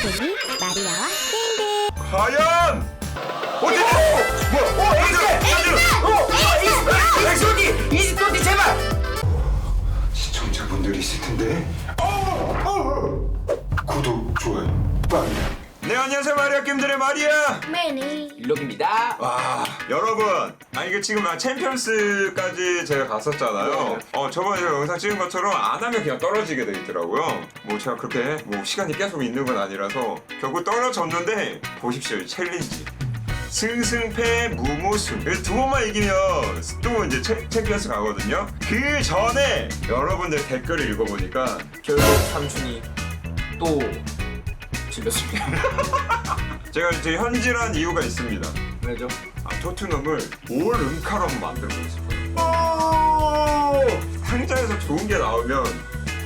게임쟁이 마리아와 게임들 과연! 어디 뭐야? 어 엑스! 엑스! 어 엑스오디 이스토디 제발! 시청자분들이 있을 텐데. 어, 어. 구독 좋아요 빨리 네 안녕하세요. 마리아 게임들의 마리아. 매니. 일록입니다. 와 여러분. 아 이게 지금 아, 챔피언스까지 제가 갔었잖아요. 어 저번에 제가 영상 찍은 것처럼 안 하면 그냥 떨어지게 돼 있더라고요. 뭐 제가 그렇게 뭐 시간이 계속 있는 건 아니라서 결국 떨어졌는데 보십시오 이 챌린지. 승승패 무무승. 그래서 두 번만 이기면 또 이제 챔, 챔피언스 가거든요. 그 전에 여러분들 댓글을 읽어보니까 결국 삼촌이 또 질렸습니다. 제가 이제 현질한 이유가 있습니다 왜죠? 아, 토트넘을 올 음카로 만들고 있어요. 상자에서 좋은 게 나오면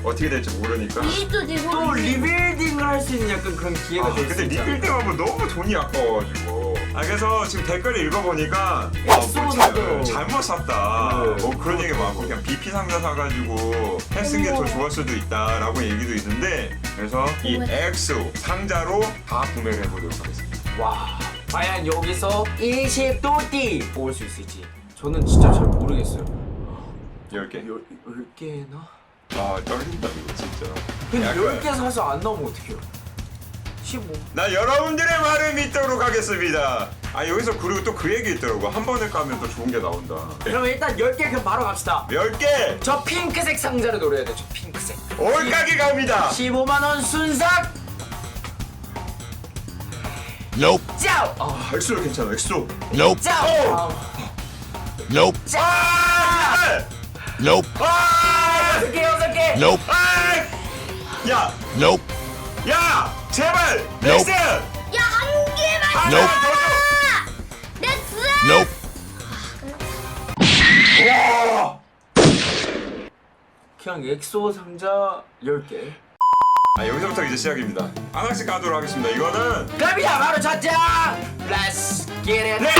어떻게 될지 모르니까. 이스토디 또 리빌딩을 할 수 있는 약간 그런 기회가 아, 될수 근데 있잖아. 리빌딩 하면 너무 돈이 아까워가지고. 아, 그래서 지금 댓글을 읽어보니까 엑소 뭐 사도. 잘못 샀다. 네. 뭐 그런 얘기 많고 그냥 BP 상자 사가지고 했은 게 더 좋을 수도 있다라고 얘기도 있는데 그래서 이 엑소 상자로 다 구매를 해보도록 하겠습니다. 와, 과연 여기서 20도띠 뽑을 수 있을지 저는 진짜 잘 모르겠어요. 10개. 열, 10개나? 아, 떨린다, 이거 진짜. 근데 약간- 10개 사서 안 나오면 어떡해요? 15. 나 여러분들의 말을 믿도록 하겠습니다. 아 여기서 그리고 또 그 얘기 있더라고. 한 번에 까면 또 좋은 게 나온다. 그럼 일단 10개 그럼 바로 갑시다. 10개 저 핑크색 상자를 노려야 돼, 저 핑크색. 올가게 갑니다. 15만 원 순삭! Nope. 짜오! 아 엑소 괜찮아. 엑소. Nope. 짜오! Nope. 아! Nope. 아! 여섯 개, 여섯 개! Nope. 아! 야! Nope. 야! 제발! Nope. 엑스! 야한 개만 아, Nope. 넥스 Nope. 와! 그냥 엑소 상자 10개. 아 여기서부터 이제 시작입니다. 하나씩 까도록 하겠습니다. 이거는 갑니다! 바로 첫장! Let's get it! 네!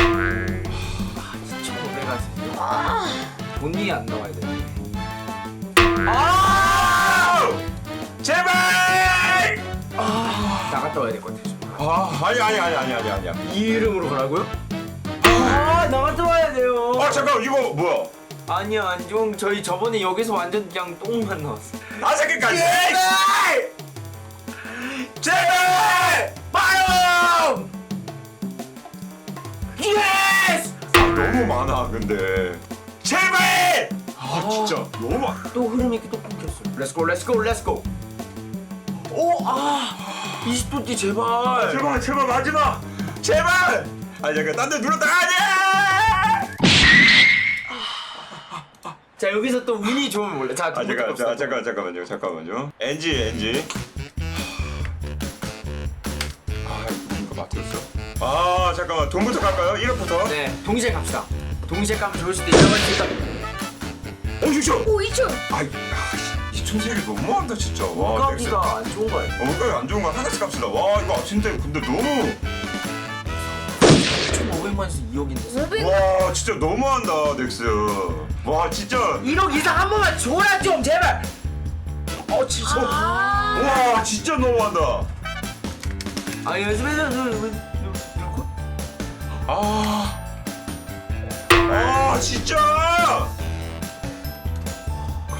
2,500원. 돈이 안 나와야 돼. 아! 제발! 나갔다 와야 될 것 같아. 지금. 아 아니 아니 아니 아니 아니 아니야. 이 이름으로 가라고요? 아, 나 갔다 와야 돼요. 아 잠깐 이거 뭐야? 아니야, 안종 저희 저번에 여기서 완전 그냥 똥만 나왔어. 다섯 개까지. 제발! 제발! 빠염! 예스! 아, 너무 많아 근데. 제발! 아 진짜 너무 많. 또 흐름이 또 끊겼어. 렛츠고, 렛츠고, 렛츠고. 오, 아, 20도띠 제발. 제발 제발 마지막. 제발! 아 잠깐 딴데 눌렀다 아니야! 자 여기서 또 운이 좋으면 몰래. 자, 아 잠깐 자, 잠깐 잠깐만요 잠깐만요. NG NG. 아 이거 맞췄어. 아 잠깐만 돈부터 갈까요? 1억부터. 네, 동시에 갑시다. 동시에 가면 좋을 수도 있는 건 일단. 어 진짜. 오 이천 아이 이 천세기 너무한다 진짜. 와 넥슨. 가기가 안 좋은 거예요. 어, 물가안 좋은 거 하나씩 갑시다. 와, 이거 진짜 근데 너무 1,500만에서 2억인데. 500 와, 진짜 너무한다, 넥스. 와, 진짜 1억 이상 한 번만 줘라 좀 제발. 어, 진짜. 아 와, 진짜 너무한다. 아, 연습해서 아. 아, 진짜.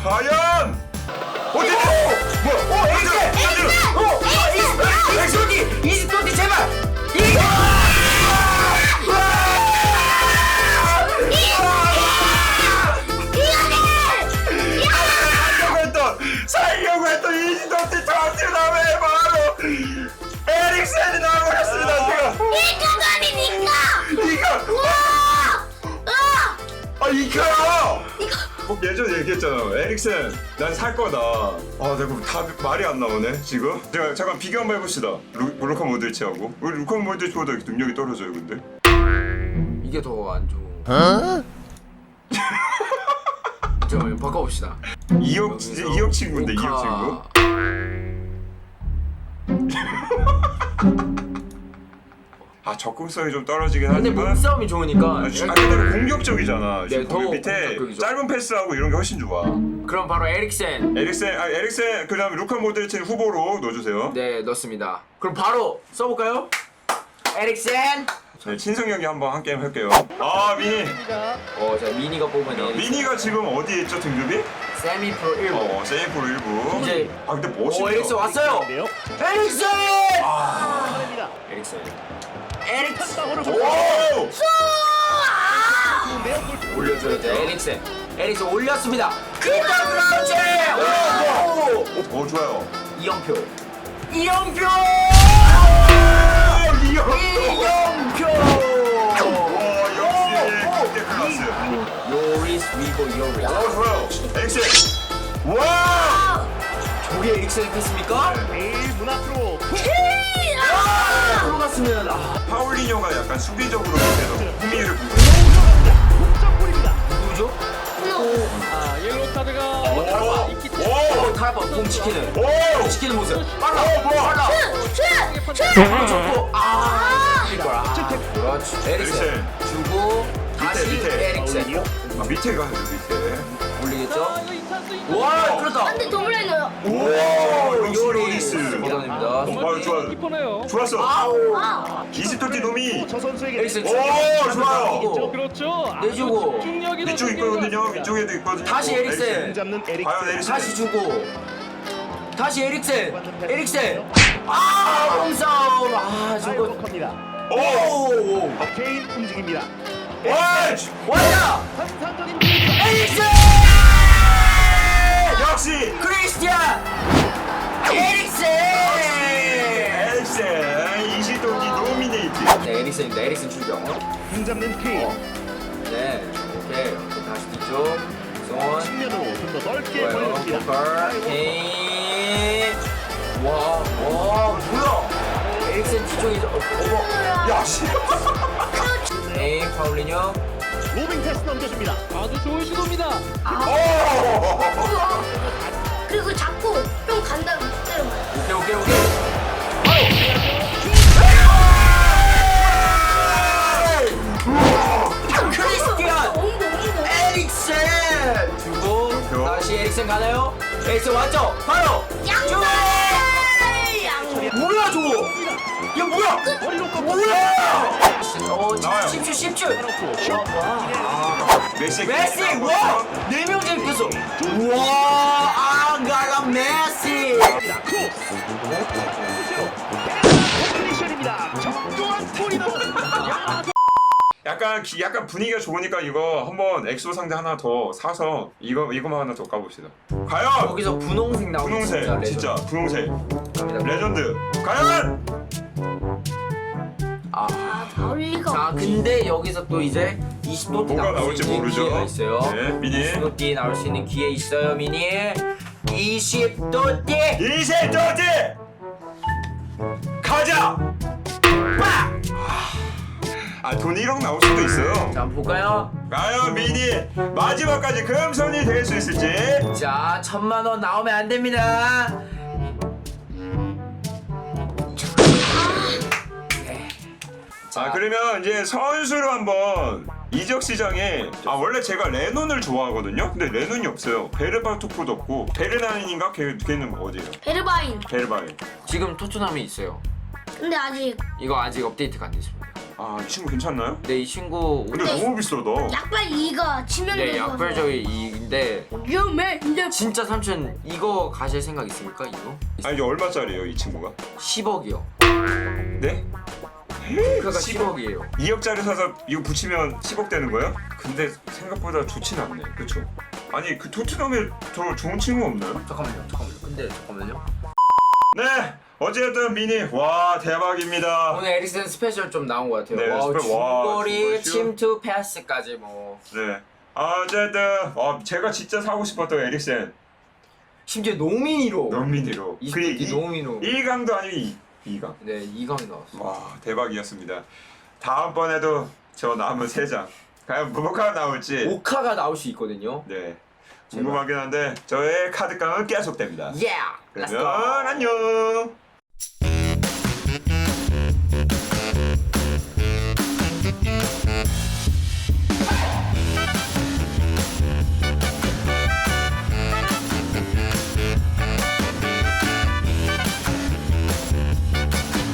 과연 어디? 뭐야? 어, 엑스! 엑스! 어, 어, 엑소디, 이스토디 제발. 이거. 살려고 이거요 뭐 예전에 얘기했잖아. 에릭센 난살 거다. 아 내가 다 말이 안 나오네 지금? 제가 잠깐 비교 한번 해봅시다. 루, 루카 모드리치하고. 우리 루카 모드리치보다 능력이 떨어져요 근데? 이게 더 안 좋은. Huh? 잠깐만 바꿔봅시다. 2억 2억 친구인데 2억 친구 아 접근성이 좀 떨어지긴 근데 하지만 몸싸움이 좋으니까 아, 주- 아 근데 공격적이잖아. 네, 지금 더 밑에 공격적이죠. 짧은 패스하고 이런 게 훨씬 좋아. 그럼 바로 에릭센 에릭센, 아 에릭센 그다음에 루카 모드리치 후보로 넣어주세요. 네 넣습니다 그럼 바로 써볼까요? 에릭센 네, 친성 형이 한번 한 게임 할게요. 아 미니, 어자 미니가 뽑은 에릭센 미니가 지금 어디에 있죠 등급이? 세미 프로 1부 어, 세이프로 1부. 이제- 아 근데 오 멋있다. 에릭센 왔어요 네요. 에릭센 합니다. 에릭센 에릭센 오! 올려줘야 돼 에릭센 에릭센 올렸습니다 그다 그렇지 오! 오 좋아요. 이영표 이영표 아. 이영표 와 역시 그때 클라스. 요리스 위고 요리스 오 좋아요. 에릭센. 와! 저게 에릭센이 됐습니까? 내일 문 앞으로 들어갔으면 아. 파울리뇨가 약간 수비적으로 밑에서 후미를. 누구죠? 아, 옐로우 카드가 오! 있기 어 타이버 공 지키는 오! 공 지키는 모습 빨라. 빨라. 쳤고. 아 이걸 아 그렇지. 에릭센 에릭센. 주고 다시 밑에. 에릭센 아 밑에 가요 밑에. 올리겠죠? 와 그렇다 안돼 더블라이너요. 오 요리 요리스. 감사합니다 아 좋아. 키퍼네요. 좋았어. 아우 아, 이스토티 놈이 저 선수에게 오, 좋아요. 그렇죠. 아주 내주고. 집중력이 위쪽 있거든요. 위쪽에도 있거든요. 다시 에릭센. 공 잡는 에릭. 과연 에릭센. 다시 주고 다시 에릭센 에릭센 아 몸싸움 아 저거 합니다. 오! 오 케인 움직입니다. 와! 환상적인 에릭센 역시 크리스티안 에릭센. 에릭센. 이시토티 노미네이트. 네 에릭센입니다. 에릭센 출격. 공 잡는 케인. 네 오케이. 다시 뒤쪽. 손. 측면으로 좀 더 넓게 좋아요. 벌려줍니다. 케인 와 와 뭐야? 에릭센 뒤쪽에서 어, 어머 야 씨. 에이 파울리뇨 로빙 패스 넘겨줍니다. 아주 좋은 시도입니다. 오! 그리고 자꾸 좀 간다고 때려봐요. 오케이 오케이 오케이 크리스티안 엉덩 엉덩. 에릭센 주고 그렇죠. 다시 에릭센 가나요? 에릭센 왔죠? 바로 뭐야? 머리로 꺾어. 뭐야? 어 나와요. 10초 10초 메시. 메시 와! 네명 제입했어 우와 아가가 메시 골이. 약간 기, 약간 분위기가 좋으니까 이거 한번 엑소 상자 하나 더 사서 이거 이거만 하나 더 까봅시다. 과연 여기서 분홍색 나오는 분홍색 진짜 분홍색 갑니다. 레전드. 과연 나올 리가 자. 근데 여기서 또 이제 20도띠 뭐가 나올 나올지 수 있는 모르죠. 기회가 있어요 네, 미니. 20도 띠 나올 수 있는 기회 있어요 미니 20도 띠 이세 도지 가자. 빡! 아 돈 1억 나올 수도 있어요. 자 한번 볼까요? 과연 미니 마지막까지 금손이 될 수 있을지. 자 천만 원 나오면 안 됩니다 자 그러면 이제 선수로 한번 이적 시장에 아 원래 제가 레논을 좋아하거든요. 근데 레논이 없어요. 베르바토프도 없고 베르나인인가 걔 걔는 어디예요? 베르바인. 베르바인. 지금 토트넘에 있어요 근데 아직 이거 아직 업데이트가 안 됐습니다 아 이 친구 괜찮나요? 근데 이 친구 근데 우리 너무 비싸다. 약발 2가 치명적이어서. 네 약발적이 이인데 위험해. 근데 진짜 삼촌 이거 가실 생각 있습니까 이거? 아 이게 얼마짜리예요 이 친구가? 10억이요 네? 그러니까 10억이에요 2억짜리 사서 이거 붙이면 10억 되는 거예요? 근데 생각보다 좋진 않네. 그쵸? 아니 그 토트넘에 더 좋은 친구 없나요? 잠깐만요 잠깐만요 근데 잠깐만요 네 어쨌든 미니 와 대박입니다. 오늘 에릭슨 스페셜 좀 나온 것 같아요 네, 와우 스페- 와, 중거리 중거리 침투 패스까지 뭐 네. 어쨌든 어, 제가 진짜 사고 싶었던 에릭센 심지어 노미니로 그 이스토티 노미노 1강도 아니고 2강. 네 이강이 나왔어 와 대박이었습니다. 다음번에도 저 남은 3장. 과연 뭐가 나올지. 오카가 나올 수 있거든요. 네. 궁금하긴 한데 저의 카드깡은 계속됩니다. Yeah! Let's 그러면! 안녕